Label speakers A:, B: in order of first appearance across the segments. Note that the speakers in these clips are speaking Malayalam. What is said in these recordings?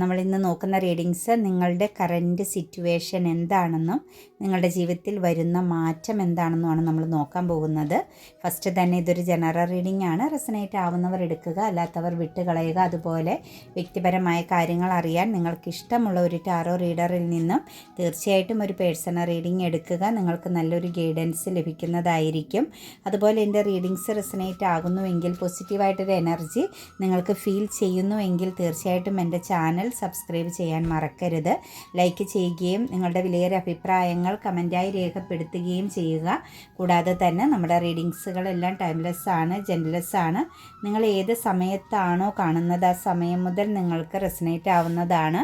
A: നമ്മൾ ഇന്ന് നോക്കുന്ന റീഡിങ്സ് നിങ്ങളുടെ കറൻറ്റ് സിറ്റുവേഷൻ എന്താണെന്നും നിങ്ങളുടെ ജീവിതത്തിൽ വരുന്ന മാറ്റം എന്താണെന്നുമാണ് നമ്മൾ നോക്കാൻ പോകുന്നത് ഫസ്റ്റ് തന്നെ ഇതൊരു ജനറൽ റീഡിംഗ് ആണ് റെസനേറ്റ് ആവുന്നവർ എടുക്കുക അല്ലാത്തവർ കളയുക അതുപോലെ വ്യക്തിപരമായ കാര്യങ്ങൾ അറിയാൻ നിങ്ങൾക്ക് ഇഷ്ടമുള്ള ഒരു ടാറോ റീഡറിൽ നിന്നും തീർച്ചയായിട്ടും ഒരു പേഴ്സണൽ റീഡിംഗ് എടുക്കുക നിങ്ങൾക്ക് നല്ലൊരു ഗൈഡൻസ് ലഭിക്കുന്നതായിരിക്കും അതുപോലെ എൻ്റെ റീഡിങ്സ് റെസനേറ്റ് ആകുന്നുവെങ്കിൽ പോസിറ്റീവായിട്ടൊരു എനർജി നിങ്ങൾക്ക് ഫീൽ ചെയ്യുന്നുവെങ്കിൽ തീർച്ചയായിട്ടും എൻ്റെ ചാനൽ സബ്സ്ക്രൈബ് ചെയ്യാൻ മറക്കരുത് ലൈക്ക് ചെയ്യുകയും നിങ്ങളുടെ വിലയേറെ അഭിപ്രായങ്ങൾ കമൻറ്റായി രേഖപ്പെടുത്തുകയും ചെയ്യുക കൂടാതെ തന്നെ നമ്മുടെ റീഡിങ്സുകളെല്ലാം ടൈംലെസ് ആണ് ജെൻലെസ് ആണ് നിങ്ങൾ ഏത് സമയത്താണോ കാണുന്നത് ആ സമയം മുതൽ നിങ്ങൾക്ക് റെസിനേറ്റ് ആവുന്നതാണ്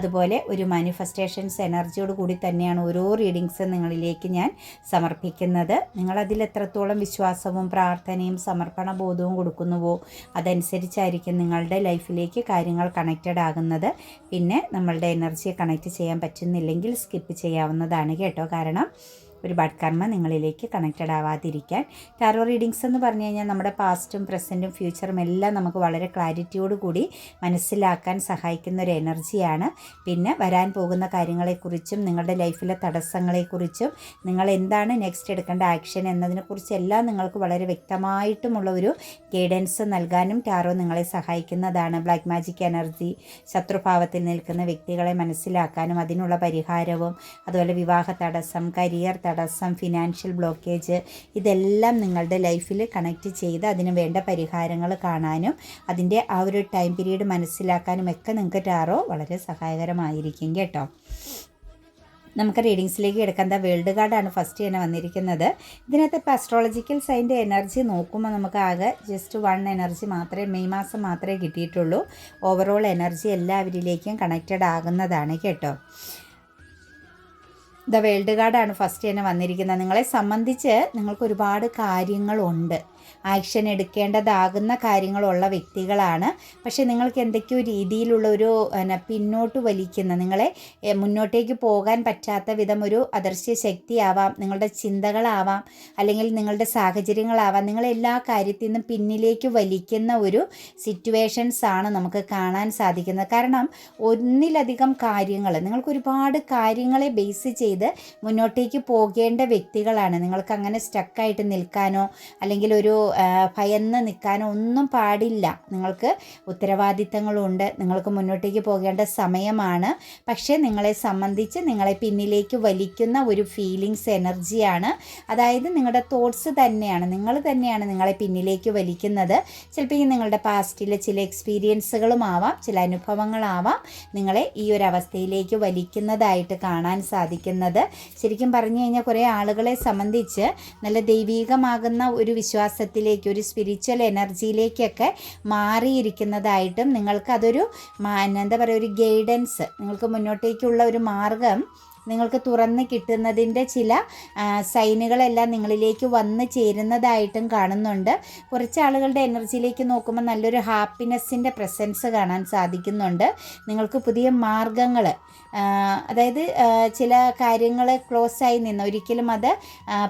A: അതുപോലെ ഒരു മാനിഫെസ്റ്റേഷൻസ് എനർജിയോട് കൂടി തന്നെയാണ് ഓരോ റീഡിങ്സും നിങ്ങളിലേക്ക് ഞാൻ സമർപ്പിക്കുന്നത് നിങ്ങളതിൽ എത്രത്തോളം വിശ്വാസവും പ്രാർത്ഥനയും സമർപ്പണ ബോധവും കൊടുക്കുന്നുവോ അതനുസരിച്ചായിരിക്കും നിങ്ങളുടെ ലൈഫിലേക്ക് കാര്യങ്ങൾ കണക്റ്റഡ് കണക്റ്റഡ് ആകുന്നത് പിന്നെ നമ്മളുടെ എനർജിയെ കണക്റ്റ് ചെയ്യാൻ പറ്റുന്നില്ലെങ്കിൽ സ്കിപ്പ് ചെയ്യാവുന്നതാണ് കേട്ടോ കാരണം ഒരുപാട് കർമ്മ നിങ്ങളിലേക്ക് കണക്റ്റഡ് ആവാതിരിക്കാൻ ടാരോ റീഡിങ്സ് എന്ന് പറഞ്ഞു കഴിഞ്ഞാൽ നമ്മുടെ പാസ്റ്റും പ്രസൻറ്റും ഫ്യൂച്ചറും എല്ലാം നമുക്ക് വളരെ ക്ലാരിറ്റിയോട് കൂടി മനസ്സിലാക്കാൻ സഹായിക്കുന്ന ഒരു എനർജിയാണ് പിന്നെ വരാൻ പോകുന്ന കാര്യങ്ങളെക്കുറിച്ചും നിങ്ങളുടെ ലൈഫിലെ തടസ്സങ്ങളെക്കുറിച്ചും നിങ്ങൾ എന്താണ് നെക്സ്റ്റ് എടുക്കേണ്ട ആക്ഷൻ എന്നതിനെക്കുറിച്ച് എല്ലാം നിങ്ങൾക്ക് വളരെ വ്യക്തമായിട്ടുമുള്ള ഒരു ഗൈഡൻസ് നൽകാനും ടാറോ നിങ്ങളെ സഹായിക്കുന്നതാണ് ബ്ലാക്ക് മാജിക് എനർജി ശത്രുഭാവത്തിൽ നിൽക്കുന്ന വ്യക്തികളെ മനസ്സിലാക്കാനും അതിനുള്ള പരിഹാരവും അതുപോലെ വിവാഹ തടസ്സം കരിയർ തടസ്സം തടസ്സം ഫിനാൻഷ്യൽ ബ്ലോക്കേജ് ഇതെല്ലാം നിങ്ങളുടെ ലൈഫിൽ കണക്റ്റ് ചെയ്ത് അതിന് വേണ്ട പരിഹാരങ്ങൾ കാണാനും അതിൻ്റെ ആ ഒരു ടൈം പീരീഡ് മനസ്സിലാക്കാനും ഒക്കെ നിങ്ങൾക്ക് ടാറോ വളരെ സഹായകരമായിരിക്കും കേട്ടോ നമുക്ക് റീഡിങ്സിലേക്ക് കിടക്കാൻ വേൾഡ് കാർഡാണ് ഫസ്റ്റ് തന്നെ വന്നിരിക്കുന്നത് ഇതിനകത്ത് ഇപ്പോൾ അസ്ട്രോളജിക്കൽ സൈൻ്റെ എനർജി നോക്കുമ്പോൾ നമുക്ക് ആകെ ജസ്റ്റ് വൺ എനർജി മാത്രമേ മെയ് മാസം മാത്രമേ കിട്ടിയിട്ടുള്ളൂ ഓവറോൾ എനർജി എല്ലാവരിലേക്കും കണക്റ്റഡ് ആകുന്നതാണ് കേട്ടോ ദ വേൾഡ് കാർഡാണ് ഫസ്റ്റ് തന്നെ വന്നിരിക്കുന്നത് നിങ്ങളെ സംബന്ധിച്ച് നിങ്ങൾക്ക് ഒരുപാട് കാര്യങ്ങളുണ്ട് ആക്ഷൻ എടുക്കേണ്ടതാകുന്ന കാര്യങ്ങളുള്ള വ്യക്തികളാണ് പക്ഷേ നിങ്ങൾക്ക് എന്തൊക്കെയോ രീതിയിലുള്ള ഒരു പിന്നോട്ട് വലിക്കുന്ന നിങ്ങളെ മുന്നോട്ടേക്ക് പോകാൻ പറ്റാത്ത വിധം ഒരു അദർശ്യ ശക്തിയാവാം നിങ്ങളുടെ ചിന്തകളാവാം അല്ലെങ്കിൽ നിങ്ങളുടെ സാഹചര്യങ്ങളാവാം നിങ്ങളെല്ലാ കാര്യത്തിൽ നിന്നും പിന്നിലേക്ക് വലിക്കുന്ന ഒരു സിറ്റുവേഷൻസ് ആണ് നമുക്ക് കാണാൻ സാധിക്കുന്നത് കാരണം ഒന്നിലധികം കാര്യങ്ങൾ നിങ്ങൾക്ക് ഒരുപാട് കാര്യങ്ങളെ ബേസ് ചെയ്ത് മുന്നോട്ടേക്ക് പോകേണ്ട വ്യക്തികളാണ് നിങ്ങൾക്ക് അങ്ങനെ സ്റ്റക്കായിട്ട് നിൽക്കാനോ അല്ലെങ്കിൽ ഒരു ഭയന്ന് നിൽക്കാനോ ഒന്നും പാടില്ല നിങ്ങൾക്ക് ഉത്തരവാദിത്തങ്ങളുണ്ട് നിങ്ങൾക്ക് മുന്നോട്ടേക്ക് പോകേണ്ട സമയമാണ് പക്ഷേ നിങ്ങളെ സംബന്ധിച്ച് നിങ്ങളെ പിന്നിലേക്ക് വലിക്കുന്ന ഒരു ഫീലിങ്സ് എനർജിയാണ് അതായത് നിങ്ങളുടെ തോട്ട്സ് തന്നെയാണ് നിങ്ങൾ തന്നെയാണ് നിങ്ങളെ പിന്നിലേക്ക് വലിക്കുന്നത് ചിലപ്പോൾ നിങ്ങളുടെ പാസ്റ്റിലെ ചില എക്സ്പീരിയൻസുകളും ആവാം ചില അനുഭവങ്ങളാവാം നിങ്ങളെ ഈ ഒരു അവസ്ഥയിലേക്ക് വലിക്കുന്നതായിട്ട് കാണാൻ സാധിക്കുന്നത് ശരിക്കും പറഞ്ഞു കഴിഞ്ഞാൽ കുറേ ആളുകളെ സംബന്ധിച്ച് നല്ല ദൈവീകമാകുന്ന ഒരു വിശ്വാസത്തിൽ ജ്ഞാനത്തിലേക്ക് ഒരു സ്പിരിച്വൽ എനർജിയിലേക്കൊക്കെ മാറിയിരിക്കുന്നതായിട്ടും നിങ്ങൾക്കതൊരു എന്താ പറയുക ഒരു ഗൈഡൻസ് നിങ്ങൾക്ക് മുന്നോട്ടേക്കുള്ള ഒരു മാർഗം നിങ്ങൾക്ക് തുറന്ന് കിട്ടുന്നതിൻ്റെ ചില സൈനുകളെല്ലാം നിങ്ങളിലേക്ക് വന്ന് ചേരുന്നതായിട്ടും കാണുന്നുണ്ട് കുറച്ച് ആളുകളുടെ എനർജിയിലേക്ക് നോക്കുമ്പോൾ നല്ലൊരു ഹാപ്പിനെസ്സിൻ്റെ പ്രസൻസ് കാണാൻ സാധിക്കുന്നുണ്ട് നിങ്ങൾക്ക് പുതിയ മാർഗങ്ങൾ അതായത് ചില കാര്യങ്ങൾ ക്ലോസ് ആയി നിന്ന് ഒരിക്കലും അത്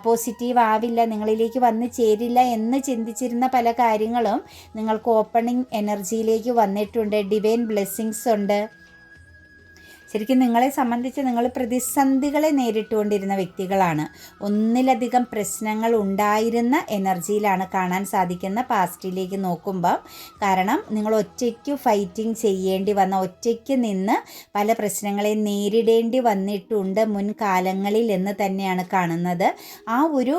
A: പോസിറ്റീവ് ആവില്ല നിങ്ങളിലേക്ക് വന്ന് ചേരില്ല എന്ന് ചിന്തിച്ചിരുന്ന പല കാര്യങ്ങളും നിങ്ങൾക്ക് ഓപ്പണിംഗ് എനർജിയിലേക്ക് വന്നിട്ടുണ്ട് ഡിവൈൻ ബ്ലെസ്സിങ്സ് ഉണ്ട് ശരിക്കും നിങ്ങളെ സംബന്ധിച്ച് നിങ്ങൾ പ്രതിസന്ധികളെ നേരിട്ടുകൊണ്ടിരുന്ന വ്യക്തികളാണ് ഒന്നിലധികം പ്രശ്നങ്ങൾ ഉണ്ടായിരുന്ന എനർജിയിലാണ് കാണാൻ സാധിക്കുന്ന പാസ്റ്റിലേക്ക് നോക്കുമ്പോൾ കാരണം നിങ്ങൾ ഒറ്റയ്ക്ക് ഫൈറ്റിംഗ് ചെയ്യേണ്ടി വന്ന ഒറ്റയ്ക്ക് നിന്ന് പല പ്രശ്നങ്ങളെ നേരിടേണ്ടി വന്നിട്ടുണ്ട് മുൻകാലങ്ങളിൽ എന്ന് തന്നെയാണ് കാണുന്നത് ആ ഒരു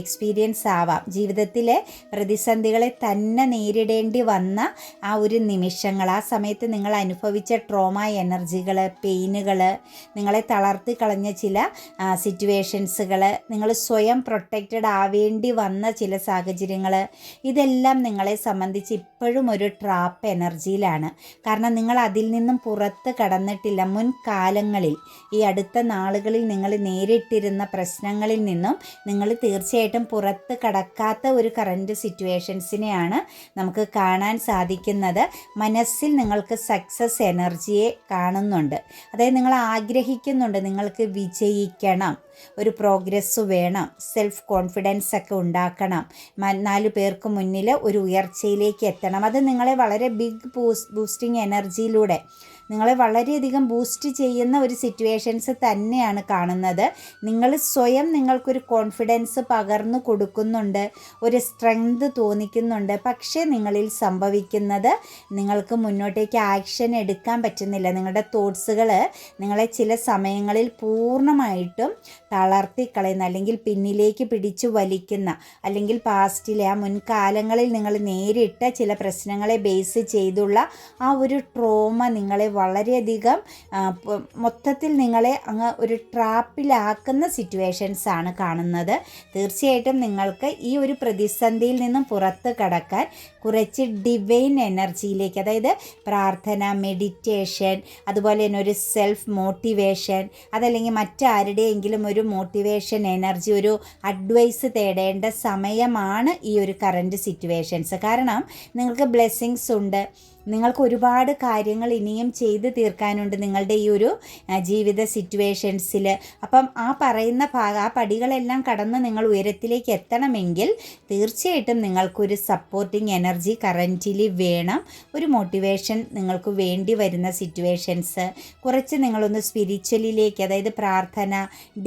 A: എക്സ്പീരിയൻസ് ആവാം ജീവിതത്തിലെ പ്രതിസന്ധികളെ തന്നെ നേരിടേണ്ടി വന്ന ആ ഒരു നിമിഷങ്ങൾ ആ സമയത്ത് നിങ്ങൾ അനുഭവിച്ച ട്രോമ എനർജികളെ പെയിനുകൾ നിങ്ങളെ തളർത്തി കളഞ്ഞ ചില സിറ്റുവേഷൻസുകൾ നിങ്ങൾ സ്വയം പ്രൊട്ടക്റ്റഡ് ആവേണ്ടി വന്ന ചില സാഹചര്യങ്ങൾ ഇതെല്ലാം നിങ്ങളെ സംബന്ധിച്ച് ഇപ്പോഴും ഒരു ട്രാപ്പ് എനർജിയിലാണ് കാരണം നിങ്ങൾ അതിൽ നിന്നും പുറത്ത് കടന്നിട്ടില്ല മുൻ കാലങ്ങളിൽ ഈ അടുത്ത നാളുകളിൽ നിങ്ങൾ നേരിട്ടിരുന്ന പ്രശ്നങ്ങളിൽ നിന്നും നിങ്ങൾ തീർച്ചയായിട്ടും പുറത്ത് കടക്കാത്ത ഒരു കറണ്ട് സിറ്റുവേഷൻസിനെയാണ് നമുക്ക് കാണാൻ സാധിക്കുന്നത് മനസ്സിൽ നിങ്ങൾക്ക് സക്സസ് എനർജിയെ കാണുന്നുണ്ട് അതായത് നിങ്ങൾ ആഗ്രഹിക്കുന്നുണ്ട് നിങ്ങൾക്ക് വിജയിക്കണം ഒരു പ്രോഗ്രസ് വേണം സെൽഫ് കോൺഫിഡൻസ് ഒക്കെ ഉണ്ടാക്കണം നാല് പേർക്ക് മുന്നിൽ ഒരു ഉയർച്ചയിലേക്ക് എത്തണം അത് നിങ്ങളെ വളരെ ബിഗ് ബൂസ് ബൂസ്റ്റിംഗ് എനർജിയിലൂടെ നിങ്ങളെ വളരെയധികം ബൂസ്റ്റ് ചെയ്യുന്ന ഒരു സിറ്റുവേഷൻസ് തന്നെയാണ് കാണുന്നത് നിങ്ങൾ സ്വയം നിങ്ങൾക്കൊരു കോൺഫിഡൻസ് പകർന്നു കൊടുക്കുന്നുണ്ട് ഒരു സ്ട്രെങ്ത് തോന്നിക്കുന്നുണ്ട് പക്ഷേ നിങ്ങളിൽ സംഭവിക്കുന്നത് നിങ്ങൾക്ക് മുന്നോട്ടേക്ക് ആക്ഷൻ എടുക്കാൻ പറ്റുന്നില്ല നിങ്ങളുടെ തോട്ട്സുകൾ നിങ്ങളെ ചില സമയങ്ങളിൽ പൂർണ്ണമായിട്ടും തളർത്തിക്കളയുന്ന അല്ലെങ്കിൽ പിന്നിലേക്ക് പിടിച്ചു വലിക്കുന്ന അല്ലെങ്കിൽ പാസ്റ്റിലെ ആ മുൻകാലങ്ങളിൽ നിങ്ങൾ നേരിട്ട ചില പ്രശ്നങ്ങളെ ബേസ് ചെയ്തുള്ള ആ ഒരു ട്രോമ നിങ്ങളെ വളരെയധികം മൊത്തത്തിൽ നിങ്ങളെ അങ്ങ് ഒരു ട്രാപ്പിലാക്കുന്ന സിറ്റുവേഷൻസ് ആണ് കാണുന്നത് തീർച്ചയായിട്ടും നിങ്ങൾക്ക് ഈ ഒരു പ്രതിസന്ധിയിൽ നിന്നും പുറത്ത് കടക്കാൻ കുറച്ച് ഡിവൈൻ എനർജിയിലേക്ക് അതായത് പ്രാർത്ഥന മെഡിറ്റേഷൻ അതുപോലെ തന്നെ ഒരു സെൽഫ് മോട്ടിവേഷൻ അതല്ലെങ്കിൽ മറ്റാരുടെയെങ്കിലും ഒരു മോട്ടിവേഷൻ എനർജി ഒരു അഡ്വൈസ് തേടേണ്ട സമയമാണ് ഈ ഒരു കറൻറ്റ് സിറ്റുവേഷൻസ് കാരണം നിങ്ങൾക്ക് ബ്ലെസ്സിങ്സ് ഉണ്ട് നിങ്ങൾക്ക് ഒരുപാട് കാര്യങ്ങൾ ഇനിയും ചെയ്ത് തീർക്കാനുണ്ട് നിങ്ങളുടെ ഈ ഒരു ജീവിത സിറ്റുവേഷൻസിൽ അപ്പം ആ പറയുന്ന ഭാഗ ആ പടികളെല്ലാം കടന്ന് നിങ്ങൾ ഉയരത്തിലേക്ക് എത്തണമെങ്കിൽ തീർച്ചയായിട്ടും നിങ്ങൾക്കൊരു സപ്പോർട്ടിങ് എനർജി കറൻറ്റിലി വേണം ഒരു മോട്ടിവേഷൻ നിങ്ങൾക്ക് വേണ്ടി വരുന്ന സിറ്റുവേഷൻസ് കുറച്ച് നിങ്ങളൊന്ന് സ്പിരിച്വലിലേക്ക് അതായത് പ്രാർത്ഥന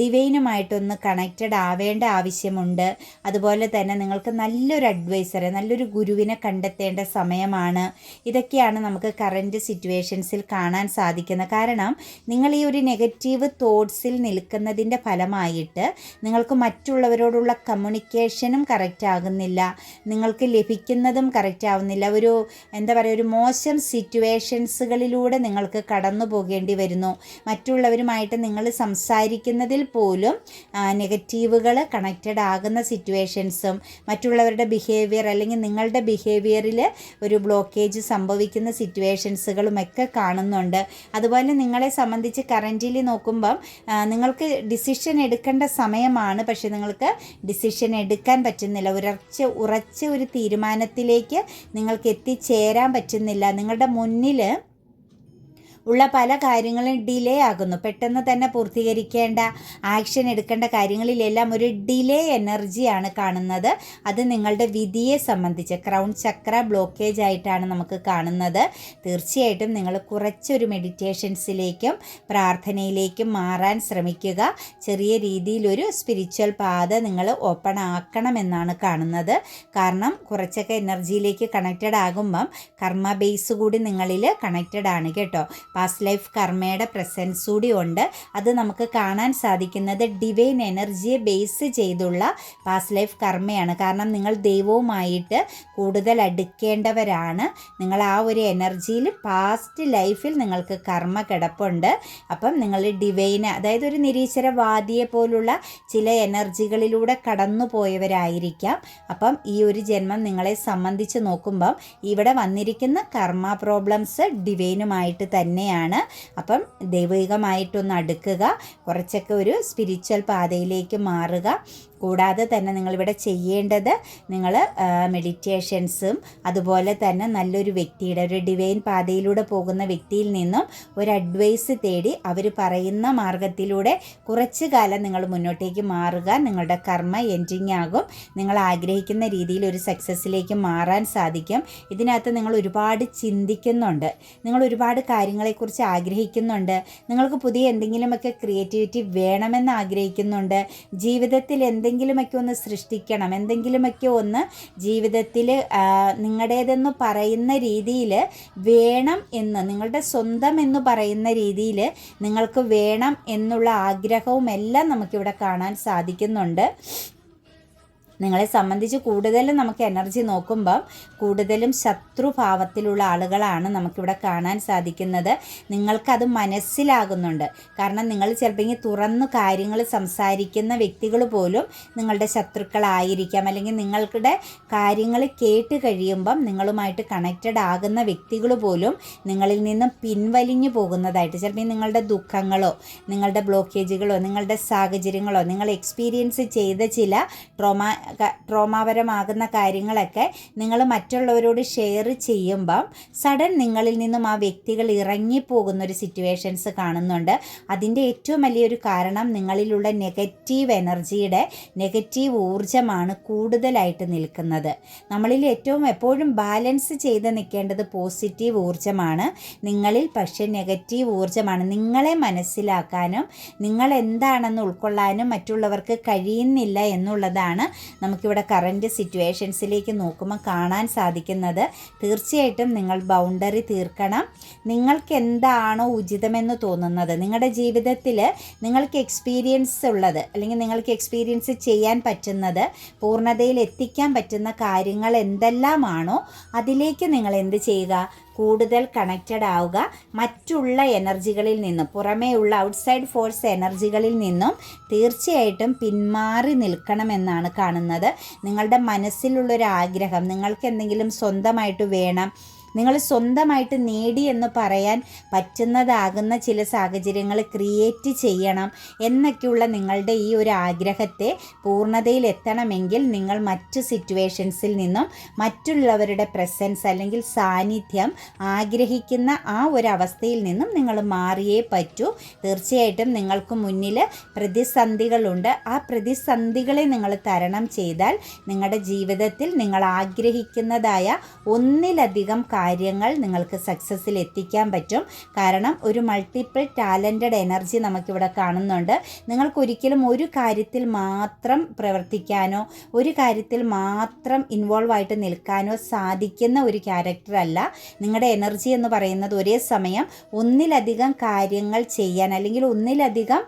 A: ഡിവൈനുമായിട്ടൊന്ന് കണക്റ്റഡ് ആവേണ്ട ആവശ്യമുണ്ട് അതുപോലെ തന്നെ നിങ്ങൾക്ക് നല്ലൊരു അഡ്വൈസറെ നല്ലൊരു ഗുരുവിനെ കണ്ടെത്തേണ്ട സമയമാണ് ഇതൊക്കെ ഇതൊക്കെയാണ് നമുക്ക് കറൻറ്റ് സിറ്റുവേഷൻസിൽ കാണാൻ സാധിക്കുന്നത് കാരണം നിങ്ങൾ ഈ ഒരു നെഗറ്റീവ് തോട്ട്സിൽ നിൽക്കുന്നതിൻ്റെ ഫലമായിട്ട് നിങ്ങൾക്ക് മറ്റുള്ളവരോടുള്ള കമ്മ്യൂണിക്കേഷനും കറക്റ്റ് ആകുന്നില്ല നിങ്ങൾക്ക് ലഭിക്കുന്നതും കറക്റ്റ് ആവുന്നില്ല ഒരു എന്താ പറയുക ഒരു മോശം സിറ്റുവേഷൻസുകളിലൂടെ നിങ്ങൾക്ക് കടന്നു പോകേണ്ടി വരുന്നു മറ്റുള്ളവരുമായിട്ട് നിങ്ങൾ സംസാരിക്കുന്നതിൽ പോലും നെഗറ്റീവുകൾ കണക്റ്റഡ് ആകുന്ന സിറ്റുവേഷൻസും മറ്റുള്ളവരുടെ ബിഹേവിയർ അല്ലെങ്കിൽ നിങ്ങളുടെ ബിഹേവിയറിൽ ഒരു ബ്ലോക്കേജ് സംഭവിക്കും സംഭവിക്കുന്ന ഒക്കെ കാണുന്നുണ്ട് അതുപോലെ നിങ്ങളെ സംബന്ധിച്ച് കറൻറ്റിലി നോക്കുമ്പം നിങ്ങൾക്ക് ഡിസിഷൻ എടുക്കേണ്ട സമയമാണ് പക്ഷേ നിങ്ങൾക്ക് ഡിസിഷൻ എടുക്കാൻ പറ്റുന്നില്ല ഉറച്ച ഉറച്ച ഒരു തീരുമാനത്തിലേക്ക് നിങ്ങൾക്ക് എത്തിച്ചേരാൻ പറ്റുന്നില്ല നിങ്ങളുടെ മുന്നിൽ ഉള്ള പല കാര്യങ്ങളും ഡിലേ ആകുന്നു പെട്ടെന്ന് തന്നെ പൂർത്തീകരിക്കേണ്ട ആക്ഷൻ എടുക്കേണ്ട കാര്യങ്ങളിലെല്ലാം ഒരു ഡിലേ എനർജിയാണ് കാണുന്നത് അത് നിങ്ങളുടെ വിധിയെ സംബന്ധിച്ച് ക്രൗൺ ചക്ര ബ്ലോക്കേജ് ആയിട്ടാണ് നമുക്ക് കാണുന്നത് തീർച്ചയായിട്ടും നിങ്ങൾ കുറച്ചൊരു മെഡിറ്റേഷൻസിലേക്കും പ്രാർത്ഥനയിലേക്കും മാറാൻ ശ്രമിക്കുക ചെറിയ രീതിയിലൊരു സ്പിരിച്വൽ പാത നിങ്ങൾ ഓപ്പൺ ആക്കണമെന്നാണ് കാണുന്നത് കാരണം കുറച്ചൊക്കെ എനർജിയിലേക്ക് കണക്റ്റഡ് ആകുമ്പം കർമ്മ ബേസ് കൂടി നിങ്ങളിൽ കണക്റ്റഡ് ആണ് കേട്ടോ പാസ്റ്റ് ലൈഫ് കർമ്മയുടെ പ്രസൻസ് കൂടി ഉണ്ട് അത് നമുക്ക് കാണാൻ സാധിക്കുന്നത് ഡിവൈൻ എനർജിയെ ബേസ് ചെയ്തുള്ള പാസ്റ്റ് ലൈഫ് കർമ്മയാണ് കാരണം നിങ്ങൾ ദൈവവുമായിട്ട് കൂടുതൽ അടുക്കേണ്ടവരാണ് നിങ്ങൾ ആ ഒരു എനർജിയിൽ പാസ്റ്റ് ലൈഫിൽ നിങ്ങൾക്ക് കർമ്മ കിടപ്പുണ്ട് അപ്പം നിങ്ങൾ ഡിവൈന് അതായത് ഒരു നിരീശ്വരവാദിയെ പോലുള്ള ചില എനർജികളിലൂടെ കടന്നു പോയവരായിരിക്കാം അപ്പം ഈ ഒരു ജന്മം നിങ്ങളെ സംബന്ധിച്ച് നോക്കുമ്പം ഇവിടെ വന്നിരിക്കുന്ന കർമ്മ പ്രോബ്ലംസ് ഡിവൈനുമായിട്ട് തന്നെ തന്നെയാണ് അപ്പം ദൈവികമായിട്ടൊന്ന് അടുക്കുക കുറച്ചൊക്കെ ഒരു സ്പിരിച്വൽ പാതയിലേക്ക് മാറുക കൂടാതെ തന്നെ നിങ്ങളിവിടെ ചെയ്യേണ്ടത് നിങ്ങൾ മെഡിറ്റേഷൻസും അതുപോലെ തന്നെ നല്ലൊരു വ്യക്തിയുടെ ഒരു ഡിവൈൻ പാതയിലൂടെ പോകുന്ന വ്യക്തിയിൽ നിന്നും ഒരു അഡ്വൈസ് തേടി അവർ പറയുന്ന മാർഗത്തിലൂടെ കുറച്ച് കാലം നിങ്ങൾ മുന്നോട്ടേക്ക് മാറുക നിങ്ങളുടെ കർമ്മ എൻഡിങ് ആകും നിങ്ങൾ ആഗ്രഹിക്കുന്ന രീതിയിൽ ഒരു സക്സസ്സിലേക്ക് മാറാൻ സാധിക്കും ഇതിനകത്ത് നിങ്ങൾ ഒരുപാട് ചിന്തിക്കുന്നുണ്ട് നിങ്ങൾ ഒരുപാട് കാര്യങ്ങളെക്കുറിച്ച് ആഗ്രഹിക്കുന്നുണ്ട് നിങ്ങൾക്ക് പുതിയ എന്തെങ്കിലുമൊക്കെ ക്രിയേറ്റിവിറ്റി വേണമെന്ന് ആഗ്രഹിക്കുന്നുണ്ട് ജീവിതത്തിൽ എന്ത് എന്തെങ്കിലുമൊക്കെ ഒന്ന് സൃഷ്ടിക്കണം എന്തെങ്കിലുമൊക്കെ ഒന്ന് ജീവിതത്തിൽ നിങ്ങളുടേതെന്ന് പറയുന്ന രീതിയിൽ വേണം എന്ന് നിങ്ങളുടെ സ്വന്തം എന്ന് പറയുന്ന രീതിയിൽ നിങ്ങൾക്ക് വേണം എന്നുള്ള ആഗ്രഹവും എല്ലാം നമുക്കിവിടെ കാണാൻ സാധിക്കുന്നുണ്ട് നിങ്ങളെ സംബന്ധിച്ച് കൂടുതലും നമുക്ക് എനർജി നോക്കുമ്പം കൂടുതലും ശത്രുഭാവത്തിലുള്ള ആളുകളാണ് നമുക്കിവിടെ കാണാൻ സാധിക്കുന്നത് നിങ്ങൾക്കത് മനസ്സിലാകുന്നുണ്ട് കാരണം നിങ്ങൾ ചിലപ്പോൾ ഈ തുറന്ന് കാര്യങ്ങൾ സംസാരിക്കുന്ന വ്യക്തികൾ പോലും നിങ്ങളുടെ ശത്രുക്കളായിരിക്കാം അല്ലെങ്കിൽ നിങ്ങളുടെ കാര്യങ്ങൾ കേട്ട് കഴിയുമ്പം നിങ്ങളുമായിട്ട് കണക്റ്റഡ് ആകുന്ന വ്യക്തികൾ പോലും നിങ്ങളിൽ നിന്നും പിൻവലിഞ്ഞു പോകുന്നതായിട്ട് ചിലപ്പോൾ നിങ്ങളുടെ ദുഃഖങ്ങളോ നിങ്ങളുടെ ബ്ലോക്കേജുകളോ നിങ്ങളുടെ സാഹചര്യങ്ങളോ നിങ്ങൾ എക്സ്പീരിയൻസ് ചെയ്ത ചില ട്രോമ ട്രോമാപരമാകുന്ന കാര്യങ്ങളൊക്കെ നിങ്ങൾ മറ്റുള്ളവരോട് ഷെയർ ചെയ്യുമ്പം സഡൻ നിങ്ങളിൽ നിന്നും ആ വ്യക്തികൾ ഇറങ്ങിപ്പോകുന്ന ഒരു സിറ്റുവേഷൻസ് കാണുന്നുണ്ട് അതിൻ്റെ ഏറ്റവും വലിയൊരു കാരണം നിങ്ങളിലുള്ള നെഗറ്റീവ് എനർജിയുടെ നെഗറ്റീവ് ഊർജമാണ് കൂടുതലായിട്ട് നിൽക്കുന്നത് നമ്മളിൽ ഏറ്റവും എപ്പോഴും ബാലൻസ് ചെയ്ത് നിൽക്കേണ്ടത് പോസിറ്റീവ് ഊർജമാണ് നിങ്ങളിൽ പക്ഷേ നെഗറ്റീവ് ഊർജമാണ് നിങ്ങളെ മനസ്സിലാക്കാനും നിങ്ങൾ എന്താണെന്ന് ഉൾക്കൊള്ളാനും മറ്റുള്ളവർക്ക് കഴിയുന്നില്ല എന്നുള്ളതാണ് നമുക്കിവിടെ കറൻറ്റ് സിറ്റുവേഷൻസിലേക്ക് നോക്കുമ്പോൾ കാണാൻ സാധിക്കുന്നത് തീർച്ചയായിട്ടും നിങ്ങൾ ബൗണ്ടറി തീർക്കണം നിങ്ങൾക്ക് എന്താണോ ഉചിതമെന്ന് തോന്നുന്നത് നിങ്ങളുടെ ജീവിതത്തിൽ നിങ്ങൾക്ക് എക്സ്പീരിയൻസ് ഉള്ളത് അല്ലെങ്കിൽ നിങ്ങൾക്ക് എക്സ്പീരിയൻസ് ചെയ്യാൻ പറ്റുന്നത് പൂർണ്ണതയിൽ എത്തിക്കാൻ പറ്റുന്ന കാര്യങ്ങൾ എന്തെല്ലാമാണോ അതിലേക്ക് നിങ്ങൾ എന്ത് ചെയ്യുക കൂടുതൽ കണക്റ്റഡ് ആവുക മറ്റുള്ള എനർജികളിൽ നിന്നും പുറമേയുള്ള ഔട്ട്സൈഡ് ഫോഴ്സ് എനർജികളിൽ നിന്നും തീർച്ചയായിട്ടും പിന്മാറി നിൽക്കണമെന്നാണ് കാണുന്നത് നിങ്ങളുടെ മനസ്സിലുള്ളൊരാഗ്രഹം നിങ്ങൾക്ക് എന്തെങ്കിലും സ്വന്തമായിട്ട് വേണം നിങ്ങൾ സ്വന്തമായിട്ട് നേടി എന്ന് പറയാൻ പറ്റുന്നതാകുന്ന ചില സാഹചര്യങ്ങൾ ക്രിയേറ്റ് ചെയ്യണം എന്നൊക്കെയുള്ള നിങ്ങളുടെ ഈ ഒരു ആഗ്രഹത്തെ പൂർണ്ണതയിൽ എത്തണമെങ്കിൽ നിങ്ങൾ മറ്റു സിറ്റുവേഷൻസിൽ നിന്നും മറ്റുള്ളവരുടെ പ്രസൻസ് അല്ലെങ്കിൽ സാന്നിധ്യം ആഗ്രഹിക്കുന്ന ആ ഒരു അവസ്ഥയിൽ നിന്നും നിങ്ങൾ മാറിയേ പറ്റൂ തീർച്ചയായിട്ടും നിങ്ങൾക്ക് മുന്നിൽ പ്രതിസന്ധികളുണ്ട് ആ പ്രതിസന്ധികളെ നിങ്ങൾ തരണം ചെയ്താൽ നിങ്ങളുടെ ജീവിതത്തിൽ നിങ്ങൾ ആഗ്രഹിക്കുന്നതായ ഒന്നിലധികം കാര്യങ്ങൾ കാര്യങ്ങൾ നിങ്ങൾക്ക് സക്സസ്സിൽ എത്തിക്കാൻ പറ്റും കാരണം ഒരു മൾട്ടിപ്പിൾ ടാലൻറ്റഡ് എനർജി നമുക്കിവിടെ കാണുന്നുണ്ട് നിങ്ങൾക്കൊരിക്കലും ഒരിക്കലും ഒരു കാര്യത്തിൽ മാത്രം പ്രവർത്തിക്കാനോ ഒരു കാര്യത്തിൽ മാത്രം ഇൻവോൾവ് ആയിട്ട് നിൽക്കാനോ സാധിക്കുന്ന ഒരു ക്യാരക്ടറല്ല നിങ്ങളുടെ എനർജി എന്ന് പറയുന്നത് ഒരേ സമയം ഒന്നിലധികം കാര്യങ്ങൾ ചെയ്യാൻ അല്ലെങ്കിൽ ഒന്നിലധികം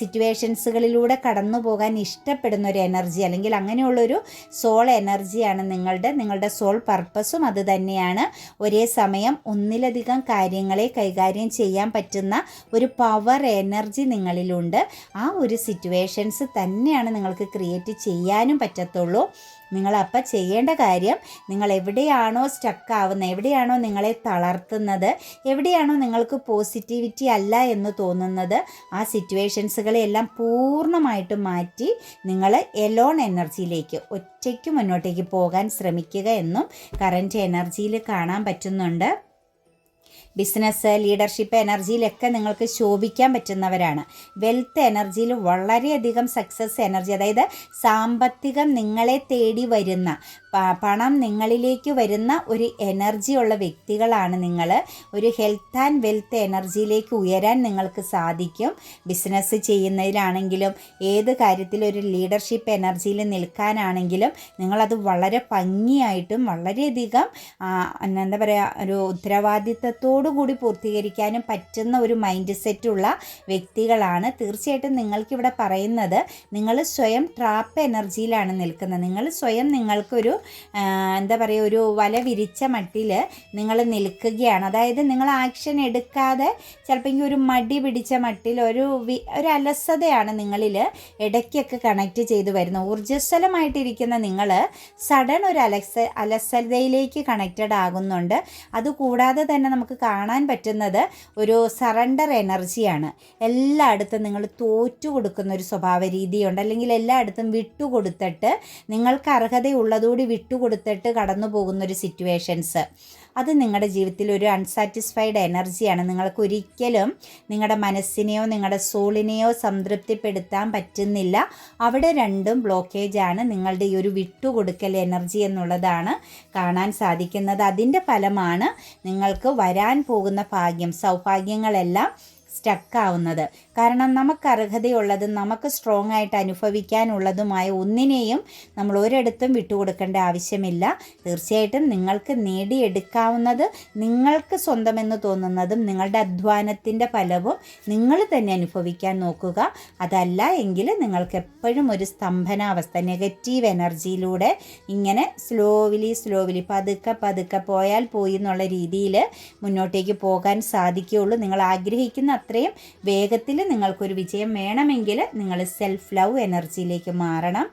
A: സിറ്റുവേഷൻസുകളിലൂടെ കടന്നു പോകാൻ ഇഷ്ടപ്പെടുന്ന ഒരു എനർജി അല്ലെങ്കിൽ അങ്ങനെയുള്ളൊരു സോൾ എനർജിയാണ് നിങ്ങളുടെ നിങ്ങളുടെ സോൾ പർപ്പസും അത് തന്നെയാണ് ഒരേ സമയം ഒന്നിലധികം കാര്യങ്ങളെ കൈകാര്യം ചെയ്യാൻ പറ്റുന്ന ഒരു പവർ എനർജി നിങ്ങളിലുണ്ട് ആ ഒരു സിറ്റുവേഷൻസ് തന്നെയാണ് നിങ്ങൾക്ക് ക്രിയേറ്റ് ചെയ്യാനും പറ്റത്തുള്ളൂ നിങ്ങളപ്പം ചെയ്യേണ്ട കാര്യം നിങ്ങൾ എവിടെയാണോ സ്റ്റക്ക് ആവുന്നത് എവിടെയാണോ നിങ്ങളെ തളർത്തുന്നത് എവിടെയാണോ നിങ്ങൾക്ക് പോസിറ്റിവിറ്റി അല്ല എന്ന് തോന്നുന്നത് ആ സിറ്റുവേഷൻസുകളെ എല്ലാം പൂർണ്ണമായിട്ട് മാറ്റി നിങ്ങൾ എലോൺ എനർജിയിലേക്ക് ഒറ്റയ്ക്ക് മുന്നോട്ടേക്ക് പോകാൻ ശ്രമിക്കുക എന്നും കറൻറ്റ് എനർജിയിൽ കാണാൻ പറ്റുന്നുണ്ട് ബിസിനസ് ലീഡർഷിപ്പ് എനർജിയിലൊക്കെ നിങ്ങൾക്ക് ശോഭിക്കാൻ പറ്റുന്നവരാണ് വെൽത്ത് എനർജിയിൽ വളരെയധികം സക്സസ് എനർജി അതായത് സാമ്പത്തികം നിങ്ങളെ തേടി വരുന്ന പണം നിങ്ങളിലേക്ക് വരുന്ന ഒരു എനർജിയുള്ള വ്യക്തികളാണ് നിങ്ങൾ ഒരു ഹെൽത്ത് ആൻഡ് വെൽത്ത് എനർജിയിലേക്ക് ഉയരാൻ നിങ്ങൾക്ക് സാധിക്കും ബിസിനസ് ചെയ്യുന്നതിലാണെങ്കിലും ഏത് കാര്യത്തിലൊരു ലീഡർഷിപ്പ് എനർജിയിൽ നിൽക്കാനാണെങ്കിലും നിങ്ങളത് വളരെ ഭംഗിയായിട്ടും വളരെയധികം എന്താ പറയുക ഒരു ഉത്തരവാദിത്തത്തോടും കൂടി പൂർത്തീകരിക്കാനും പറ്റുന്ന ഒരു മൈൻഡ് സെറ്റുള്ള വ്യക്തികളാണ് തീർച്ചയായിട്ടും നിങ്ങൾക്കിവിടെ പറയുന്നത് നിങ്ങൾ സ്വയം ട്രാപ്പ് എനർജിയിലാണ് നിൽക്കുന്നത് നിങ്ങൾ സ്വയം നിങ്ങൾക്കൊരു എന്താ പറയുക ഒരു വല വിരിച്ച മട്ടിൽ നിങ്ങൾ നിൽക്കുകയാണ് അതായത് നിങ്ങൾ ആക്ഷൻ എടുക്കാതെ ചിലപ്പോൾ ഒരു മടി പിടിച്ച മട്ടിൽ ഒരു ഒരു അലസതയാണ് നിങ്ങളിൽ ഇടയ്ക്കൊക്കെ കണക്റ്റ് ചെയ്തു വരുന്നത് ഊർജ്ജസ്വലമായിട്ടിരിക്കുന്ന നിങ്ങൾ സഡൻ ഒരു അലസ അലസതയിലേക്ക് കണക്റ്റഡ് ആകുന്നുണ്ട് അതുകൂടാതെ തന്നെ നമുക്ക് കാണാൻ പറ്റുന്നത് ഒരു സറണ്ടർ എനർജിയാണ് എല്ലായിടത്തും നിങ്ങൾ തോറ്റു കൊടുക്കുന്ന ഒരു സ്വഭാവ രീതിയുണ്ട് അല്ലെങ്കിൽ എല്ലായിടത്തും വിട്ടുകൊടുത്തിട്ട് നിങ്ങൾക്ക് അർഹതയുള്ളതുകൂടി വിട്ടുകൊടുത്തിട്ട് കടന്നു പോകുന്ന ഒരു സിറ്റുവേഷൻസ് അത് നിങ്ങളുടെ ജീവിതത്തിൽ ഒരു അൺസാറ്റിസ്ഫൈഡ് എനർജിയാണ് നിങ്ങൾക്ക് ഒരിക്കലും നിങ്ങളുടെ മനസ്സിനെയോ നിങ്ങളുടെ സോളിനെയോ സംതൃപ്തിപ്പെടുത്താൻ പറ്റുന്നില്ല അവിടെ രണ്ടും ബ്ലോക്കേജാണ് നിങ്ങളുടെ ഈ ഒരു വിട്ടുകൊടുക്കൽ എനർജി എന്നുള്ളതാണ് കാണാൻ സാധിക്കുന്നത് അതിൻ്റെ ഫലമാണ് നിങ്ങൾക്ക് വരാൻ പോകുന്ന ഭാഗ്യം സൗഭാഗ്യങ്ങളെല്ലാം സ്റ്റക്കാവുന്നത് കാരണം നമുക്ക് അർഹതയുള്ളതും നമുക്ക് സ്ട്രോങ് ആയിട്ട് അനുഭവിക്കാനുള്ളതുമായ ഒന്നിനെയും നമ്മൾ ഒരിടത്തും വിട്ടുകൊടുക്കേണ്ട ആവശ്യമില്ല തീർച്ചയായിട്ടും നിങ്ങൾക്ക് നേടിയെടുക്കാവുന്നത് നിങ്ങൾക്ക് സ്വന്തമെന്ന് തോന്നുന്നതും നിങ്ങളുടെ അധ്വാനത്തിൻ്റെ ഫലവും നിങ്ങൾ തന്നെ അനുഭവിക്കാൻ നോക്കുക അതല്ല എങ്കിൽ നിങ്ങൾക്ക് എപ്പോഴും ഒരു സ്തംഭനാവസ്ഥ നെഗറ്റീവ് എനർജിയിലൂടെ ഇങ്ങനെ സ്ലോവിലി സ്ലോവിലി പതുക്കെ പതുക്കെ പോയാൽ പോയി എന്നുള്ള രീതിയിൽ മുന്നോട്ടേക്ക് പോകാൻ സാധിക്കുകയുള്ളൂ നിങ്ങൾ ആഗ്രഹിക്കുന്ന അത്രയും വേഗത്തിൽ നിങ്ങൾക്കൊരു വിജയം വേണമെങ്കിൽ നിങ്ങൾ സെൽഫ് ലവ് എനർജിയിലേക്ക് മാറണം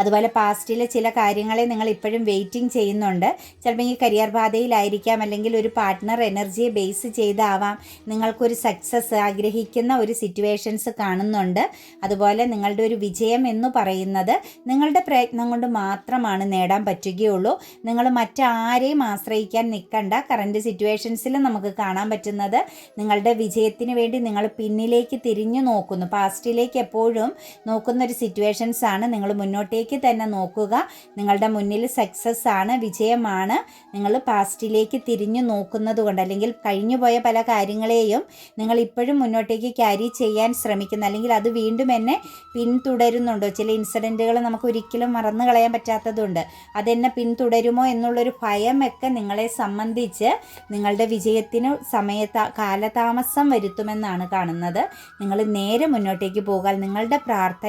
A: അതുപോലെ പാസ്റ്റിലെ ചില കാര്യങ്ങളെ നിങ്ങൾ ഇപ്പോഴും വെയിറ്റിംഗ് ചെയ്യുന്നുണ്ട് ചിലപ്പോൾ ഈ കരിയർ പാതയിലായിരിക്കാം അല്ലെങ്കിൽ ഒരു പാർട്ട്ണർ എനർജിയെ ബേസ് ചെയ്താവാം നിങ്ങൾക്കൊരു സക്സസ് ആഗ്രഹിക്കുന്ന ഒരു സിറ്റുവേഷൻസ് കാണുന്നുണ്ട് അതുപോലെ നിങ്ങളുടെ ഒരു വിജയം എന്ന് പറയുന്നത് നിങ്ങളുടെ പ്രയത്നം കൊണ്ട് മാത്രമാണ് നേടാൻ പറ്റുകയുള്ളൂ നിങ്ങൾ മറ്റാരെയും ആശ്രയിക്കാൻ നിൽക്കണ്ട കറൻറ്റ് സിറ്റുവേഷൻസിൽ നമുക്ക് കാണാൻ പറ്റുന്നത് നിങ്ങളുടെ വിജയത്തിന് വേണ്ടി നിങ്ങൾ പിന്നിലേക്ക് തിരിഞ്ഞു നോക്കുന്നു പാസ്റ്റിലേക്ക് എപ്പോഴും നോക്കുന്ന ഒരു സിറ്റുവേഷൻസ് ആണ് നിങ്ങൾ മുന്നോട്ടേക്ക് പാസ്റ്റിലേക്ക് തന്നെ നോക്കുക നിങ്ങളുടെ മുന്നിൽ സക്സസ് ആണ് വിജയമാണ് നിങ്ങൾ പാസ്റ്റിലേക്ക് തിരിഞ്ഞു നോക്കുന്നത് കൊണ്ട് അല്ലെങ്കിൽ കഴിഞ്ഞുപോയ പല കാര്യങ്ങളെയും നിങ്ങൾ ഇപ്പോഴും മുന്നോട്ടേക്ക് ക്യാരി ചെയ്യാൻ ശ്രമിക്കുന്നു അല്ലെങ്കിൽ അത് വീണ്ടും എന്നെ പിന്തുടരുന്നുണ്ടോ ചില ഇൻസിഡൻറ്റുകൾ നമുക്ക് ഒരിക്കലും മറന്നു കളയാൻ പറ്റാത്തതുണ്ട് അതെന്നെ പിന്തുടരുമോ എന്നുള്ളൊരു ഭയമൊക്കെ നിങ്ങളെ സംബന്ധിച്ച് നിങ്ങളുടെ വിജയത്തിന് സമയത്ത കാലതാമസം വരുത്തുമെന്നാണ് കാണുന്നത് നിങ്ങൾ നേരെ മുന്നോട്ടേക്ക് പോകാൻ നിങ്ങളുടെ പ്രാർത്ഥന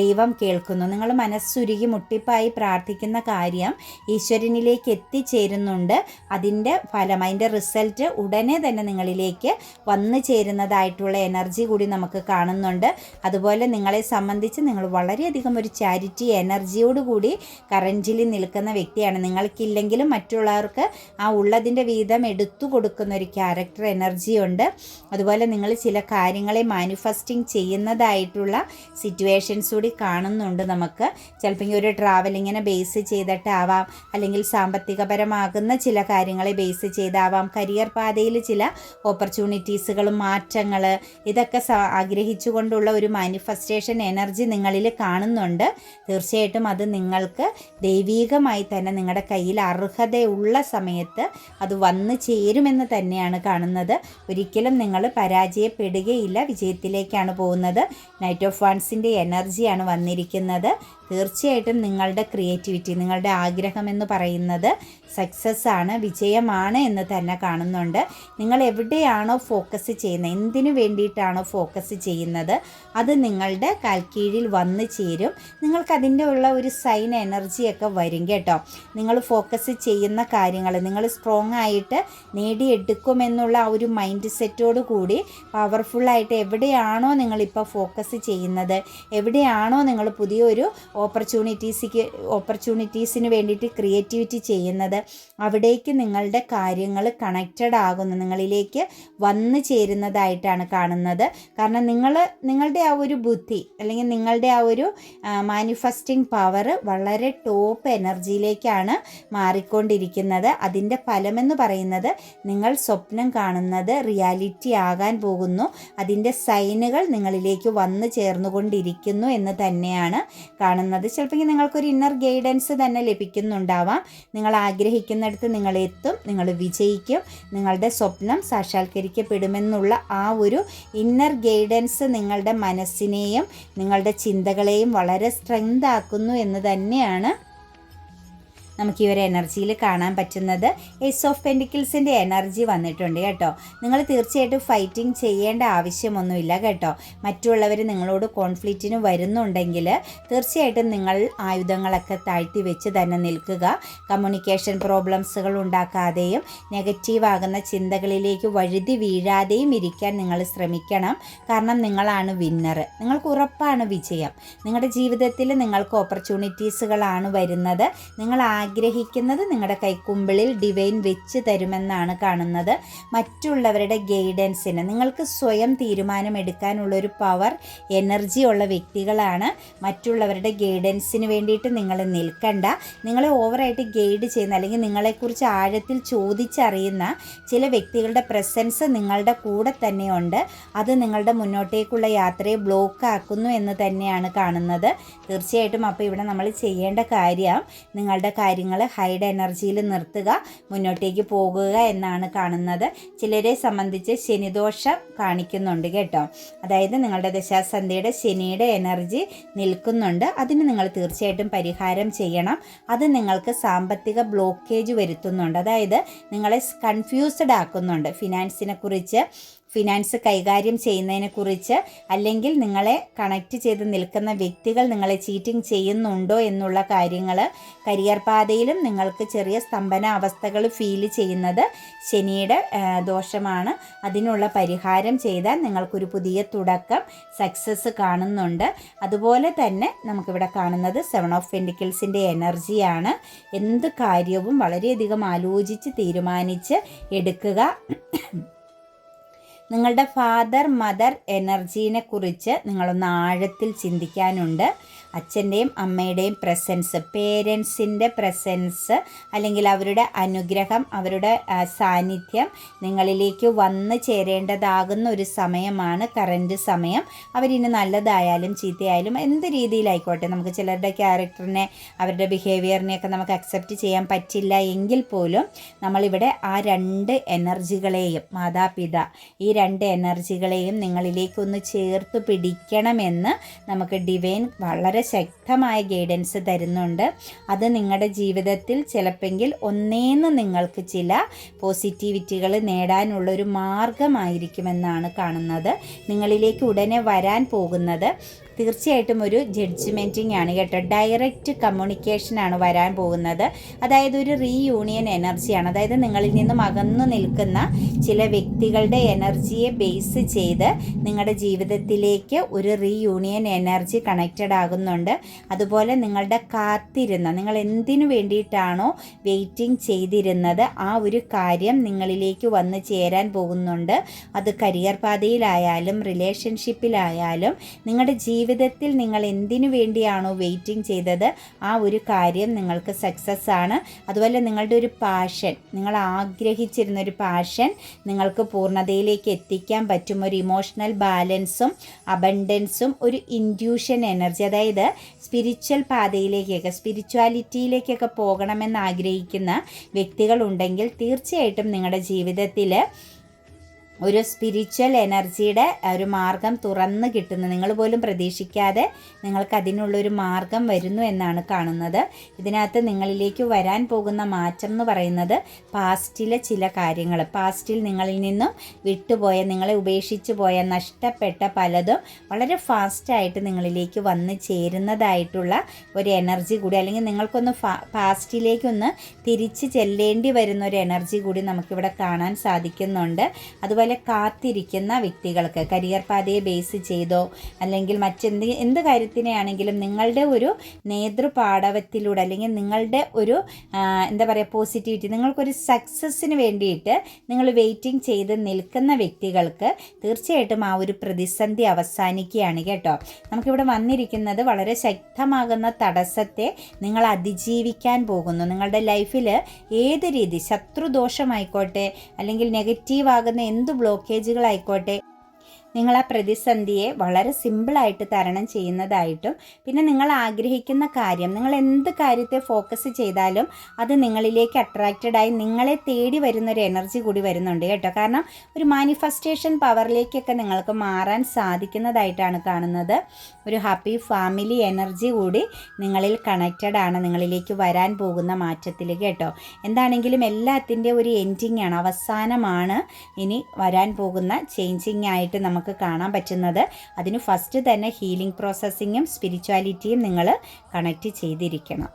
A: ദൈവം കേൾക്കുന്നു നിങ്ങൾ മനസ്സ് മനസ്സുരുകി മുട്ടിപ്പായി പ്രാർത്ഥിക്കുന്ന കാര്യം ഈശ്വരനിലേക്ക് എത്തിച്ചേരുന്നുണ്ട് അതിൻ്റെ ഫലം അതിൻ്റെ റിസൾട്ട് ഉടനെ തന്നെ നിങ്ങളിലേക്ക് വന്നു ചേരുന്നതായിട്ടുള്ള എനർജി കൂടി നമുക്ക് കാണുന്നുണ്ട് അതുപോലെ നിങ്ങളെ സംബന്ധിച്ച് നിങ്ങൾ വളരെയധികം ഒരു ചാരിറ്റി എനർജിയോടുകൂടി കറൻറ്റിൽ നിൽക്കുന്ന വ്യക്തിയാണ് നിങ്ങൾക്കില്ലെങ്കിലും മറ്റുള്ളവർക്ക് ആ ഉള്ളതിൻ്റെ വീതം എടുത്തു കൊടുക്കുന്ന ഒരു ക്യാരക്ടർ എനർജിയുണ്ട് അതുപോലെ നിങ്ങൾ ചില കാര്യങ്ങളെ മാനിഫെസ്റ്റിംഗ് ചെയ്യുന്നതായിട്ടുള്ള സിറ്റുവേഷൻസ് കൂടി കാണുന്നുണ്ട് നമുക്ക് ചിലപ്പോൾ ഒരു ട്രാവലിങ്ങിനെ ബേസ് ചെയ്തിട്ടാവാം അല്ലെങ്കിൽ സാമ്പത്തികപരമാകുന്ന ചില കാര്യങ്ങളെ ബേസ് ചെയ്താവാം കരിയർ പാതയിൽ ചില ഓപ്പർച്യൂണിറ്റീസുകളും മാറ്റങ്ങൾ ഇതൊക്കെ ആഗ്രഹിച്ചുകൊണ്ടുള്ള ഒരു മാനിഫെസ്റ്റേഷൻ എനർജി നിങ്ങളിൽ കാണുന്നുണ്ട് തീർച്ചയായിട്ടും അത് നിങ്ങൾക്ക് ദൈവീകമായി തന്നെ നിങ്ങളുടെ കയ്യിൽ അർഹതയുള്ള സമയത്ത് അത് വന്നു ചേരുമെന്ന് തന്നെയാണ് കാണുന്നത് ഒരിക്കലും നിങ്ങൾ പരാജയപ്പെടുകയില്ല വിജയത്തിലേക്കാണ് പോകുന്നത് നൈറ്റ് ഓഫ് വൺസിൻ്റെ എനർജിയാണ് വന്നിരിക്കുന്നത് തീർച്ചയായിട്ടും നിങ്ങളുടെ ക്രിയേറ്റിവിറ്റി നിങ്ങളുടെ ആഗ്രഹം എന്ന് പറയുന്നത് സക്സസ് ആണ് വിജയമാണ് എന്ന് തന്നെ കാണുന്നുണ്ട് നിങ്ങൾ എവിടെയാണോ ഫോക്കസ് ചെയ്യുന്നത് എന്തിനു വേണ്ടിയിട്ടാണോ ഫോക്കസ് ചെയ്യുന്നത് അത് നിങ്ങളുടെ കാൽക്കീഴിൽ വന്നു ചേരും നിങ്ങൾക്കതിൻ്റെ ഉള്ള ഒരു സൈൻ എനർജിയൊക്കെ വരും കേട്ടോ നിങ്ങൾ ഫോക്കസ് ചെയ്യുന്ന കാര്യങ്ങൾ നിങ്ങൾ സ്ട്രോങ് ആയിട്ട് നേടിയെടുക്കുമെന്നുള്ള ആ ഒരു മൈൻഡ് സെറ്റോട് കൂടി പവർഫുള്ളായിട്ട് എവിടെയാണോ നിങ്ങളിപ്പോൾ ഫോക്കസ് ചെയ്യുന്നത് എവിടെയാണോ നിങ്ങൾ പുതിയൊരു ഓപ്പർച്യൂണിറ്റീസിക്ക് ഓപ്പർച്യൂണിറ്റീസിന് വേണ്ടിയിട്ട് ക്രിയേറ്റിവിറ്റി ചെയ്യുന്നത് അവിടേക്ക് നിങ്ങളുടെ കാര്യങ്ങൾ കണക്റ്റഡ് ആകുന്നു നിങ്ങളിലേക്ക് വന്നു ചേരുന്നതായിട്ടാണ് കാണുന്നത് കാരണം നിങ്ങൾ നിങ്ങളുടെ ആ ഒരു ബുദ്ധി അല്ലെങ്കിൽ നിങ്ങളുടെ ആ ഒരു മാനിഫെസ്റ്റിംഗ് പവർ വളരെ ടോപ്പ് എനർജിയിലേക്കാണ് മാറിക്കൊണ്ടിരിക്കുന്നത് അതിൻ്റെ ഫലമെന്ന് പറയുന്നത് നിങ്ങൾ സ്വപ്നം കാണുന്നത് റിയാലിറ്റി ആകാൻ പോകുന്നു അതിൻ്റെ സൈനുകൾ നിങ്ങളിലേക്ക് വന്നു ചേർന്നുകൊണ്ടിരിക്കുന്നു എന്ന് തന്നെയാണ് കാണുന്നത് കാണുന്നത് ചിലപ്പോൾ നിങ്ങൾക്കൊരു ഇന്നർ ഗൈഡൻസ് തന്നെ ലഭിക്കുന്നുണ്ടാവാം നിങ്ങൾ ആഗ്രഹിക്കുന്നിടത്ത് നിങ്ങൾ എത്തും നിങ്ങൾ വിജയിക്കും നിങ്ങളുടെ സ്വപ്നം സാക്ഷാത്കരിക്കപ്പെടുമെന്നുള്ള ആ ഒരു ഇന്നർ ഗൈഡൻസ് നിങ്ങളുടെ മനസ്സിനെയും നിങ്ങളുടെ ചിന്തകളെയും വളരെ സ്ട്രെങ്ത് ആക്കുന്നു എന്ന് തന്നെയാണ് നമുക്ക് ഈ ഒരു എനർജിയിൽ കാണാൻ പറ്റുന്നത് എസ് ഓഫ് പെൻഡിക്കിൾസിൻ്റെ എനർജി വന്നിട്ടുണ്ട് കേട്ടോ നിങ്ങൾ തീർച്ചയായിട്ടും ഫൈറ്റിംഗ് ചെയ്യേണ്ട ആവശ്യമൊന്നുമില്ല കേട്ടോ മറ്റുള്ളവർ നിങ്ങളോട് കോൺഫ്ലിക്റ്റിന് വരുന്നുണ്ടെങ്കിൽ തീർച്ചയായിട്ടും നിങ്ങൾ ആയുധങ്ങളൊക്കെ താഴ്ത്തി വെച്ച് തന്നെ നിൽക്കുക കമ്മ്യൂണിക്കേഷൻ പ്രോബ്ലംസുകൾ ഉണ്ടാക്കാതെയും നെഗറ്റീവാകുന്ന ചിന്തകളിലേക്ക് വഴുതി വീഴാതെയും ഇരിക്കാൻ നിങ്ങൾ ശ്രമിക്കണം കാരണം നിങ്ങളാണ് വിന്നർ നിങ്ങൾക്ക് ഉറപ്പാണ് വിജയം നിങ്ങളുടെ ജീവിതത്തിൽ നിങ്ങൾക്ക് ഓപ്പർച്യൂണിറ്റീസുകളാണ് വരുന്നത് നിങ്ങൾ ആ ആഗ്രഹിക്കുന്നത് നിങ്ങളുടെ കൈക്കുമ്പിളിൽ ഡിവൈൻ വെച്ച് തരുമെന്നാണ് കാണുന്നത് മറ്റുള്ളവരുടെ ഗൈഡൻസിന് നിങ്ങൾക്ക് സ്വയം തീരുമാനമെടുക്കാനുള്ളൊരു പവർ എനർജി ഉള്ള വ്യക്തികളാണ് മറ്റുള്ളവരുടെ ഗൈഡൻസിന് വേണ്ടിയിട്ട് നിങ്ങൾ നിൽക്കണ്ട നിങ്ങളെ ഓവറായിട്ട് ഗൈഡ് ചെയ്യുന്ന അല്ലെങ്കിൽ നിങ്ങളെക്കുറിച്ച് ആഴത്തിൽ ചോദിച്ചറിയുന്ന ചില വ്യക്തികളുടെ പ്രസൻസ് നിങ്ങളുടെ കൂടെ തന്നെയുണ്ട് അത് നിങ്ങളുടെ മുന്നോട്ടേക്കുള്ള യാത്രയെ ബ്ലോക്ക് ആക്കുന്നു എന്ന് തന്നെയാണ് കാണുന്നത് തീർച്ചയായിട്ടും അപ്പോൾ ഇവിടെ നമ്മൾ ചെയ്യേണ്ട കാര്യം നിങ്ങളുടെ കാര്യങ്ങൾ ഹൈഡ് എനർജിയിൽ നിർത്തുക മുന്നോട്ടേക്ക് പോകുക എന്നാണ് കാണുന്നത് ചിലരെ സംബന്ധിച്ച് ശനിദോഷം കാണിക്കുന്നുണ്ട് കേട്ടോ അതായത് നിങ്ങളുടെ ദശാസന്ധിയുടെ ശനിയുടെ എനർജി നിൽക്കുന്നുണ്ട് അതിന് നിങ്ങൾ തീർച്ചയായിട്ടും പരിഹാരം ചെയ്യണം അത് നിങ്ങൾക്ക് സാമ്പത്തിക ബ്ലോക്കേജ് വരുത്തുന്നുണ്ട് അതായത് നിങ്ങളെ കൺഫ്യൂസ്ഡ് ആക്കുന്നുണ്ട് ഫിനാൻസിനെ കുറിച്ച് ഫിനാൻസ് കൈകാര്യം ചെയ്യുന്നതിനെക്കുറിച്ച് അല്ലെങ്കിൽ നിങ്ങളെ കണക്ട് ചെയ്ത് നിൽക്കുന്ന വ്യക്തികൾ നിങ്ങളെ ചീറ്റിംഗ് ചെയ്യുന്നുണ്ടോ എന്നുള്ള കാര്യങ്ങൾ കരിയർ പാതയിലും നിങ്ങൾക്ക് ചെറിയ സ്തംഭന അവസ്ഥകൾ ഫീൽ ചെയ്യുന്നത് ശനിയുടെ ദോഷമാണ് അതിനുള്ള പരിഹാരം ചെയ്താൽ നിങ്ങൾക്കൊരു പുതിയ തുടക്കം സക്സസ് കാണുന്നുണ്ട് അതുപോലെ തന്നെ നമുക്കിവിടെ കാണുന്നത് സെവൻ ഓഫ് പെൻഡിക്കിൾസിൻ്റെ എനർജിയാണ് എന്ത് കാര്യവും വളരെയധികം ആലോചിച്ച് തീരുമാനിച്ച് എടുക്കുക നിങ്ങളുടെ ഫാദർ മദർ എനർജീനെ കുറിച്ച് നിങ്ങളൊന്ന് ആഴത്തിൽ ചിന്തിക്കാനുണ്ട് അച്ഛൻ്റെയും അമ്മയുടെയും പ്രസൻസ് പേരൻസിൻ്റെ പ്രസൻസ് അല്ലെങ്കിൽ അവരുടെ അനുഗ്രഹം അവരുടെ സാന്നിധ്യം നിങ്ങളിലേക്ക് വന്ന് ചേരേണ്ടതാകുന്ന ഒരു സമയമാണ് കറൻറ്റ് സമയം അവരിന് നല്ലതായാലും ചീത്തയായാലും എന്ത് രീതിയിലായിക്കോട്ടെ നമുക്ക് ചിലരുടെ ക്യാരക്ടറിനെ അവരുടെ ബിഹേവിയറിനെയൊക്കെ നമുക്ക് അക്സെപ്റ്റ് ചെയ്യാൻ പറ്റില്ല എങ്കിൽ പോലും നമ്മളിവിടെ ആ രണ്ട് എനർജികളെയും മാതാപിതാ ഈ രണ്ട് എനർജികളെയും നിങ്ങളിലേക്കൊന്ന് ചേർത്ത് പിടിക്കണമെന്ന് നമുക്ക് ഡിവൈൻ വളരെ വളരെ ശക്തമായ ഗൈഡൻസ് തരുന്നുണ്ട് അത് നിങ്ങളുടെ ജീവിതത്തിൽ ചിലപ്പെങ്കിൽ ഒന്നേന്ന് നിങ്ങൾക്ക് ചില പോസിറ്റിവിറ്റികൾ നേടാനുള്ള ഒരു മാർഗമായിരിക്കുമെന്നാണ് കാണുന്നത് നിങ്ങളിലേക്ക് ഉടനെ വരാൻ പോകുന്നത് തീർച്ചയായിട്ടും ഒരു ജഡ്ജ്മെൻറ്റിങ് ആണ് കേട്ടോ ഡയറക്റ്റ് കമ്മ്യൂണിക്കേഷനാണ് വരാൻ പോകുന്നത് അതായത് ഒരു റീയൂണിയൻ എനർജിയാണ് അതായത് നിങ്ങളിൽ നിന്നും അകന്നു നിൽക്കുന്ന ചില വ്യക്തികളുടെ എനർജിയെ ബേസ് ചെയ്ത് നിങ്ങളുടെ ജീവിതത്തിലേക്ക് ഒരു റീയൂണിയൻ എനർജി കണക്റ്റഡ് ആകുന്നുണ്ട് അതുപോലെ നിങ്ങളുടെ കാത്തിരുന്ന നിങ്ങൾ എന്തിനു വേണ്ടിയിട്ടാണോ വെയിറ്റിംഗ് ചെയ്തിരുന്നത് ആ ഒരു കാര്യം നിങ്ങളിലേക്ക് വന്നു ചേരാൻ പോകുന്നുണ്ട് അത് കരിയർ പാതയിലായാലും റിലേഷൻഷിപ്പിലായാലും നിങ്ങളുടെ ജീവിതം ജീവിതത്തിൽ നിങ്ങൾ എന്തിനു വേണ്ടിയാണോ വെയിറ്റിംഗ് ചെയ്തത് ആ ഒരു കാര്യം നിങ്ങൾക്ക് സക്സസ് ആണ് അതുപോലെ നിങ്ങളുടെ ഒരു പാഷൻ നിങ്ങൾ ആഗ്രഹിച്ചിരുന്ന ഒരു പാഷൻ നിങ്ങൾക്ക് പൂർണ്ണതയിലേക്ക് എത്തിക്കാൻ പറ്റും ഒരു ഇമോഷണൽ ബാലൻസും അബണ്ടൻസും ഒരു ഇൻഡ്യൂഷൻ എനർജി അതായത് സ്പിരിച്വൽ പാതയിലേക്കൊക്കെ സ്പിരിച്വാലിറ്റിയിലേക്കൊക്കെ പോകണമെന്ന് ആഗ്രഹിക്കുന്ന വ്യക്തികളുണ്ടെങ്കിൽ തീർച്ചയായിട്ടും നിങ്ങളുടെ ജീവിതത്തിൽ ഒരു സ്പിരിച്വൽ എനർജിയുടെ ഒരു മാർഗം തുറന്നു കിട്ടുന്നു നിങ്ങൾ പോലും പ്രതീക്ഷിക്കാതെ നിങ്ങൾക്ക് അതിനുള്ളൊരു മാർഗം വരുന്നു എന്നാണ് കാണുന്നത് ഇതിനകത്ത് നിങ്ങളിലേക്ക് വരാൻ പോകുന്ന മാറ്റം എന്ന് പറയുന്നത് പാസ്റ്റിലെ ചില കാര്യങ്ങൾ പാസ്റ്റിൽ നിങ്ങളിൽ നിന്നും വിട്ടുപോയ നിങ്ങളെ ഉപേക്ഷിച്ചു പോയ നഷ്ടപ്പെട്ട പലതും വളരെ ഫാസ്റ്റായിട്ട് നിങ്ങളിലേക്ക് വന്ന് ചേരുന്നതായിട്ടുള്ള ഒരു എനർജി കൂടി അല്ലെങ്കിൽ നിങ്ങൾക്കൊന്ന് പാസ്റ്റിലേക്കൊന്ന് തിരിച്ച് ചെല്ലേണ്ടി വരുന്ന ഒരു എനർജി കൂടി നമുക്കിവിടെ കാണാൻ സാധിക്കുന്നുണ്ട് അതുപോലെ അതുപോലെ കാത്തിരിക്കുന്ന വ്യക്തികൾക്ക് കരിയർ പാതയെ ബേസ് ചെയ്തോ അല്ലെങ്കിൽ മറ്റെന്ത് എന്ത് കാര്യത്തിനെയാണെങ്കിലും നിങ്ങളുടെ ഒരു നേതൃപാടവത്തിലൂടെ അല്ലെങ്കിൽ നിങ്ങളുടെ ഒരു എന്താ പറയുക പോസിറ്റിവിറ്റി നിങ്ങൾക്കൊരു സക്സസ്സിന് വേണ്ടിയിട്ട് നിങ്ങൾ വെയിറ്റിംഗ് ചെയ്ത് നിൽക്കുന്ന വ്യക്തികൾക്ക് തീർച്ചയായിട്ടും ആ ഒരു പ്രതിസന്ധി അവസാനിക്കുകയാണ് കേട്ടോ നമുക്കിവിടെ വന്നിരിക്കുന്നത് വളരെ ശക്തമാകുന്ന തടസ്സത്തെ നിങ്ങൾ അതിജീവിക്കാൻ പോകുന്നു നിങ്ങളുടെ ലൈഫിൽ ഏത് രീതി ശത്രുദോഷമായിക്കോട്ടെ അല്ലെങ്കിൽ നെഗറ്റീവ് ആകുന്ന എന്ത് എന്ത് ബ്ലോക്കേജുകളായിക്കോട്ടെ നിങ്ങൾ ആ പ്രതിസന്ധിയെ വളരെ സിമ്പിളായിട്ട് തരണം ചെയ്യുന്നതായിട്ടും പിന്നെ നിങ്ങൾ ആഗ്രഹിക്കുന്ന കാര്യം നിങ്ങൾ എന്ത് കാര്യത്തെ ഫോക്കസ് ചെയ്താലും അത് നിങ്ങളിലേക്ക് അട്രാക്റ്റഡായി നിങ്ങളെ തേടി വരുന്ന ഒരു എനർജി കൂടി വരുന്നുണ്ട് കേട്ടോ കാരണം ഒരു മാനിഫെസ്റ്റേഷൻ പവറിലേക്കൊക്കെ നിങ്ങൾക്ക് മാറാൻ സാധിക്കുന്നതായിട്ടാണ് കാണുന്നത് ഒരു ഹാപ്പി ഫാമിലി എനർജി കൂടി നിങ്ങളിൽ കണക്റ്റഡ് ആണ് നിങ്ങളിലേക്ക് വരാൻ പോകുന്ന മാറ്റത്തിൽ കേട്ടോ എന്താണെങ്കിലും എല്ലാത്തിൻ്റെ ഒരു എൻഡിങ് ആണ് അവസാനമാണ് ഇനി വരാൻ പോകുന്ന ചേഞ്ചിങ് ആയിട്ട് നമുക്ക് നമുക്ക് കാണാൻ പറ്റുന്നത് അതിന് ഫസ്റ്റ് തന്നെ ഹീലിംഗ് പ്രോസസ്സിങ്ങും സ്പിരിച്വാലിറ്റിയും നിങ്ങൾ കണക്റ്റ് ചെയ്തിരിക്കണം